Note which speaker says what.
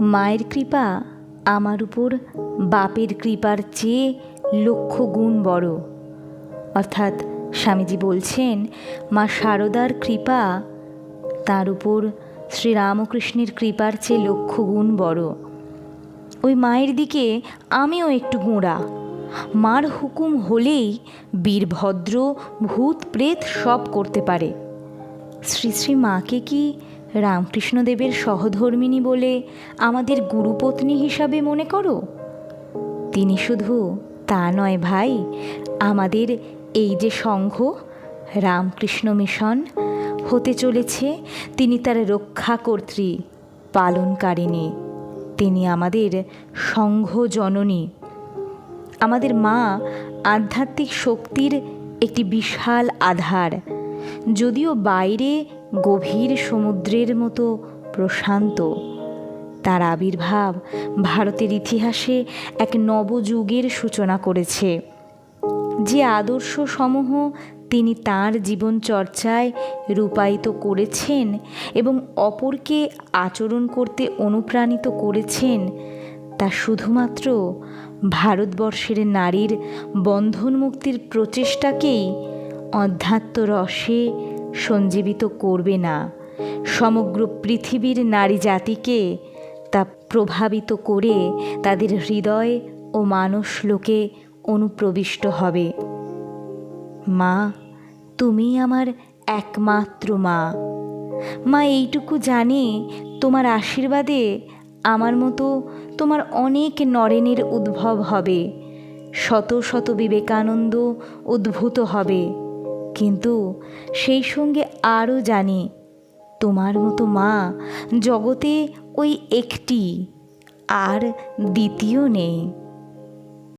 Speaker 1: মায়ের কৃপা আমার উপর, বাপের কৃপার চেয়ে লক্ষ গুণ বড়। অর্থাৎ স্বামীজি বলছেন, মা শারদার কৃপা তার উপর, শ্রীরামকৃষ্ণের কৃপার চেয়ে লক্ষ গুণ বড়। ওই মায়ের দিকে আমিও একটু গোঁড়া। মার হুকুম হলেই বীরভদ্র ভূত, প্রেত সব করতে পারে। শ্রী শ্রী মাকে কি রামকৃষ্ণদেবের সহধর্মিনী বলে আমাদের গুরুপত্নী হিসাবে মনে করো? তিনি শুধু তা নয় ভাই, আমাদের এই যে সংঘ, রামকৃষ্ণ মিশন, হতে চলেছে তিনি তার রক্ষাকর্ত্রী পালনকারিণী। তিনি আমাদের সংঘ জননী। আমাদের মা আধ্যাত্মিক শক্তির একটি বিশাল আধার। যদিও বাইরে গভীর সমুদ্রের মতো প্রশান্ত। তার আবির্ভাব ভারতের ইতিহাসে এক নবযুগের সূচনা করেছে। যে আদর্শ সমূহ তিনি তাঁর জীবন চর্চায় রূপায়িত করেছেন এবং অপরকে আচরণ করতে অনুপ্রাণিত করেছেন, তা শুধুমাত্র ভারতবর্ষের নারীর বন্ধন মুক্তির প্রচেষ্টাকেই অধ্যাত্ম রসে সঞ্জীবিত করবে না। সমগ্র পৃথিবীর নারী জাতিকে তা প্রভাবিত করে তাদের হৃদয় ও মানস লোকে অনুপ্রবিষ্ট হবে। মা, তুমি আমার একমাত্র মা। মা এইটুকু জানে তোমার আশীর্বাদে আমার মতো তোমার অনেক নরেনের উদ্ভব হবে। শত শত বিবেকানন্দ উদ্ভূত হবে। কিন্তু সেই সঙ্গে আরও জানি তোমার মতো মা জগতে ওই একটি আর দ্বিতীয় নেই।